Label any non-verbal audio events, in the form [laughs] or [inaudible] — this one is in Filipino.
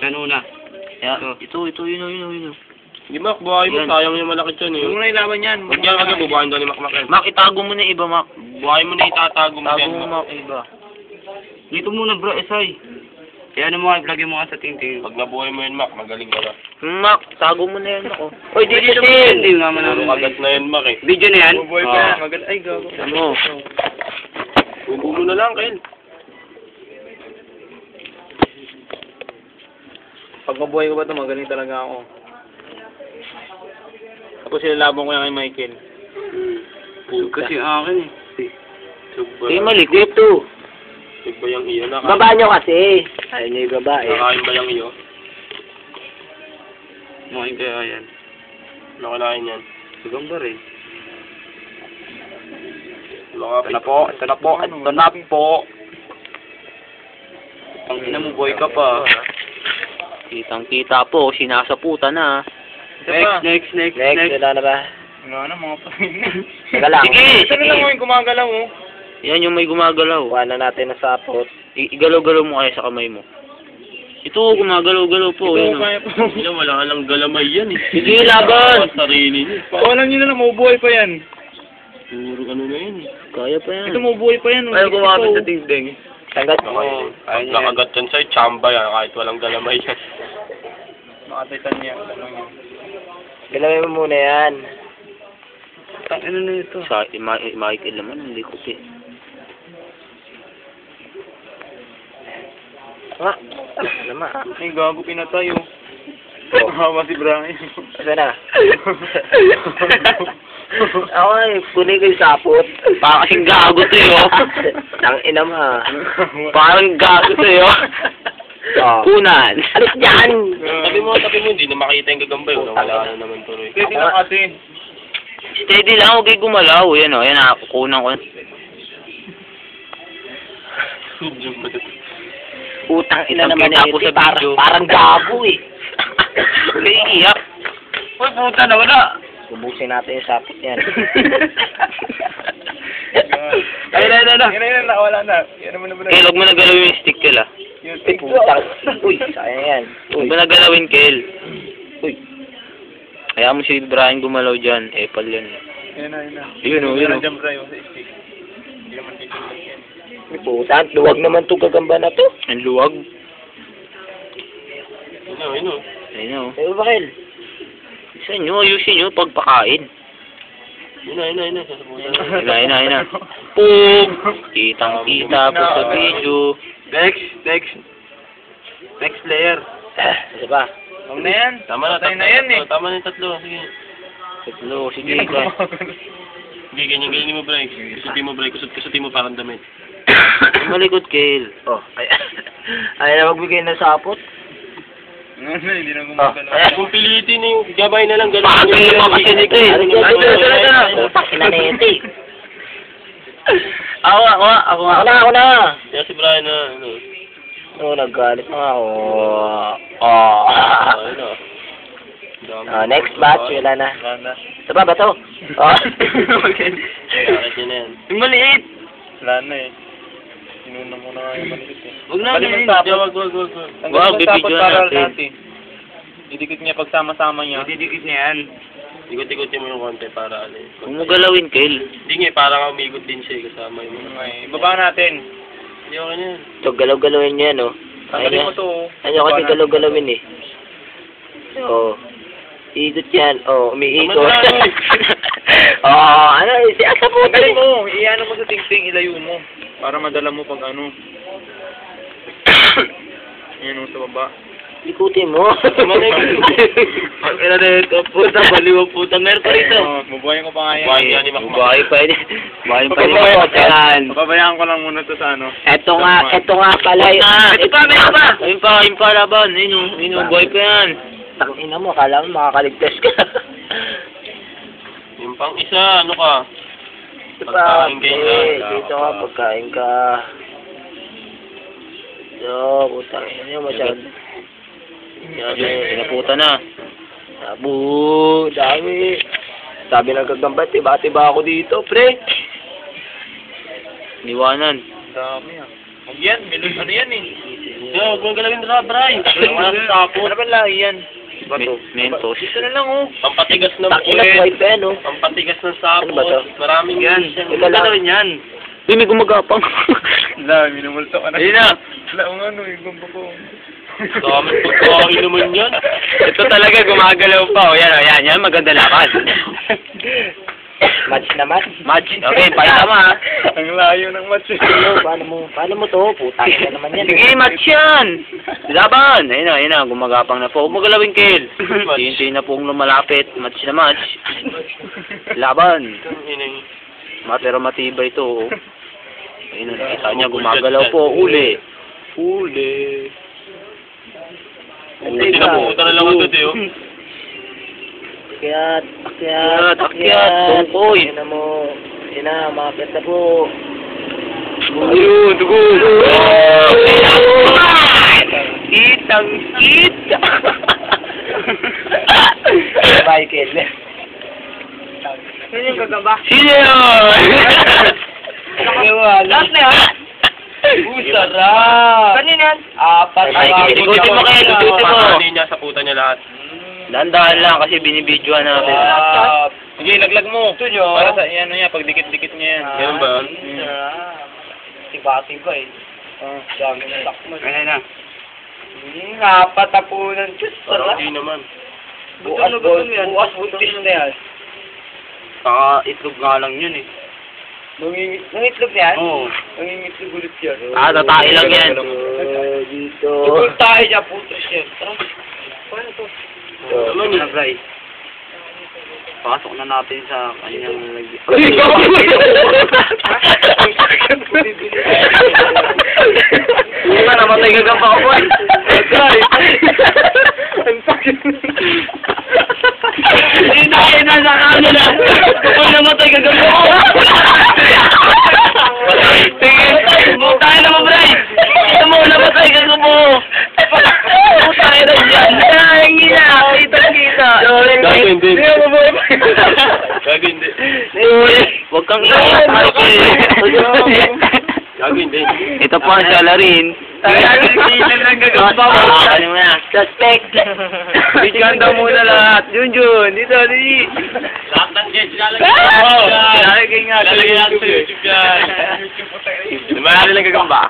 Yan una. Yeah. Ito, ito, yun, o, yun, o, yun. o. Hindi, Mac, buhay mo. Yan. Sayang yung malaki dyan eh. Huwag mo na ilaban yan. Huwag yan kagad, bubuhayin daw ni Mac Mac. yan. Mac, itago mo na yung iba, Mac. Buhay mo na itatago mo Tago yan. mo, Mac, yung iba. Dito muna bro, Esay. Kaya ano mo, i-vlog mo nga sa tingting. Pag nabuhay mo yun, Mac, magaling ka na. Hmm, Mac, tago mo na yan, ako. Oy, dito Dito din! Hindi naman Puro namin. kagat na yan, Mac eh. Video na yan? Bubuhay pa yan, Maganda. Ay, gago. Ano? Ubo mo na lang, Kel. Pag mabuhay ko ba ito, magaling talaga ako. Tapos silalabang ko yan kay Michael. Kasi akin eh. Sugba. Hindi, malikot to. Sugba yung iyo. Nakain, Baba nyo kasi. Ayaw nyo yung baba, eh. nakain ba yung iyo? Makain kaya yan. Nakalain yan. Sigamba rin. Ito na po, ito na po, ito na po. Ang ina mo, boy ka pa. Kitang-kita po, sinasaputan na. Next, next, next, next. wala na ba? Wala na mga pangin. Teka lang. Sige, sige. lang mo yung gumagalaw oh. Yan yung may gumagalaw. Kuha na natin na sapot. I- igalaw-galaw mo kaya sa kamay mo. Ito, gumagalaw-galaw po. Yan, oh. Hindi wala ka lang galamay yan eh. Sige, laban! Sarili niya. Pawalan nyo na lang, mabubuhay pa yan. Puro ano na yan eh. Kaya pa yan. Ito mabubuhay pa yan. oh. Ito, gumamit sa tingding. Tanggat Ako, pag nakagat yan sa'yo, chamba yan. Kahit walang galamay yan. Makatitan niya. Ano yun. Galawin mo muna yan. Ano na ito? Sa ma Michael naman, ang likot eh. Nga. Naman. Ay, gago pinatay oh. Hawa si Brian. Asa na? [laughs] Ako ay, kunin ko yung sapot. Kasing gago to eh, oh. Tang ina mo ha. [laughs] Parang gago to eh, Oh. Kunan. Alis [laughs] dyan! Tabi mo, tabi mo, hindi na makita yung gagambay. Wala, wala na naman tuloy. Pwede na kasi. Steady lang, huwag kayo gumalaw. Yan, oh. Yan, ah. Kukunan ko. Utang ina naman kita eh. po sa Parang, parang gago eh. [laughs] Naiiyak. Uy, puta na wala. Ubusin natin yung sapot yan. Ay, na, na, na. Yan na, yan na, nakawala na. Yan naman naman. Kel, huwag mo na galawin yung stick, ah. Uy, putang. Uy, sayang yan. Uy. mo na galawin, Kel. Uy. Kaya mo si Brian gumalaw dyan. Epal yan. eh. Yan na, yan na. Yun, oh, yun, oh. Jump Brian sa stick. Hindi naman. Uy, Putang, luwag naman to gagamba na to. Ang luwag. Ino, ino. Ayun, oh. Eh, bakil? Sa inyo, ayusin nyo pagpakain. Sasabutan na. Ayun na, ayun na, ayun na. [laughs] Pum! Kitang-kita po sa video. Next, next. Next player. [coughs] Isa pa. Huwag na yan. Tama na, tatlo. na yan eh. Tama na yung tatlo. Sige. Tatlo, sige. Sige, ganyan, ganyan mo, break. Kusutin mo. Kusut, kusutin mo parang damit. [coughs] Malikot, Kel. Oh, ay, [coughs] ay na magbigay ng sapot. Hindi na Oh, gumagalaw. ay, Kung pilitin na yung gabay na lang, ganun. Bakit kasi nito eh? Ano Ano, dyan, ano, dyan, ano, dyan, ano? Na ito eh. [laughs] Ako, ako, ako. Ako na, ako na. Kaya si Brian na, ano. Oo, naggalit na ako. Oh. Ah, ano. Dami. Ah, next batch, wala na. Wala Ito ba ba to? Oh. Yan? Yung maliit. Wala na eh. Inuna mo na nga yung maliit eh. Huwag na, tapos. Wag, wag, wag, Wow, para natin. natin. Idikit niya pagsama-sama niya. Didikit niya yan. Ikot-ikotin mo yung konti para ano eh. Huwag mo galawin, Kel. Hindi nga, eh, parang umigot din siya eh, kasama yung mga. Okay, ibaba natin. Hindi okay na yan. Ito, galaw-galawin niya, no? Tanggalin mo to. oh. Ano kasi galaw-galawin eh. Oo. Oh. Iikot yan. Oo, oh, umiikot. Oo, [laughs] oh, ano, si Asa po. Tanggalin mo. Iano mo sa tingting, ilayo mo. Para madala mo pag ano. [coughs] Yan o, sa baba. Ikutin mo. [laughs] Ang ina na ito, puta, baliw ang puta. Meron pa rito. Oh, mabuhayin ko pa nga yan. Yan Mac. Bahay pa yun. Bahay pa Yan. Papabayaan ko lang muna to sa ano. Eto nga, eto nga pala. Ito pa, meron pa. Ayun pa, ayun pa, laban. Ayun, oh. ayun, oh, buhay pa yan. Tangina mo, akala mo makakaligtas ka. Yung pang isa, ano ka? Ito pa, Pagkain na. dito ka, pagkain ka. Yo, putang ina niyo, masyado. Yan, Pinaputa na. Sabu, dami. Sabi ng kagamba, tiba-tiba ako dito, pre. Niwanan. Dami ah. Huwag yan, melon ano yan eh. Yo, huwag galawin na, Bray. Wala sa tapos. Ano ba lahi yan? Me- Mentos. Ito na lang oh. Pampatigas ng Takilas white pa yan oh. Pampatigas ng sapot. Ano ba to? Maraming Yan. Ito lang. yan. Uy, may gumagapang. Dami, minumulto ka Ayun na. Wala kong ano, yung gumbo ko. Dami pagkain naman yan. Ito talaga gumagalaw pa. O, yan, o, yan, yan. Maganda lakad. Match naman. Match. Okay, pakita mo ha. Ang layo ng match. Ano, paano mo, paano mo to? Puta ka naman yan. Sige, match yan. Laban. Ayun na, ayun na. Gumagapang na po. Huwag mo galawin, Kel. Hintayin na pong lumalapit. Match na match. Laban. Ma, pero matibay ito. oh. Ayun na, nakita niya. Gumagalaw po. Uli. Uli. Hindi na pupunta na lang agad eh. oh. [laughs] Akyat, Akyat, akyat, tungkoy. Yan na mo. Yan na, makapit na po. Ayun, dugo. Kitang kita. Michael. Sino yung gagaba? Sino yun? Lahat na yan. Sarap. Kanina yan? Apat. Ay, ikutin mo kaya, ikutin mo. Paano niya sa puta niya lahat. Dandahan lang kasi binibidyoan natin. Sige, laglag mo. Ito nyo. Para sa ano niya, pag dikit-dikit niya yan. Ganun ba? Tiba-tiba eh. Oh, dami na takmo. Ano na? Hmm, apat na po ng Diyos. Parang Sarap. hindi naman. Bukas, bukas, bukas, buntis na yan. Saka itlog nga lang yun eh. Nungingit, nangitlog na yan? Oo. Nangingitlog ulit yan. Ah, tatay lang yan. Dito. Tugol tayo dyan, puto siya. Paano to? Ano, Bray? Pasok na natin sa kanyang lagi. Wala, namatay ka ka pa ako [laughs] Ito po ang salarin. Suspect. Bigyan daw muna lahat. Junjun, dito, dito. Lahat ng guys lalagay. Oo. Lalagay nga. Lalagay natin sa YouTube guys. Lumayari lang gagamba.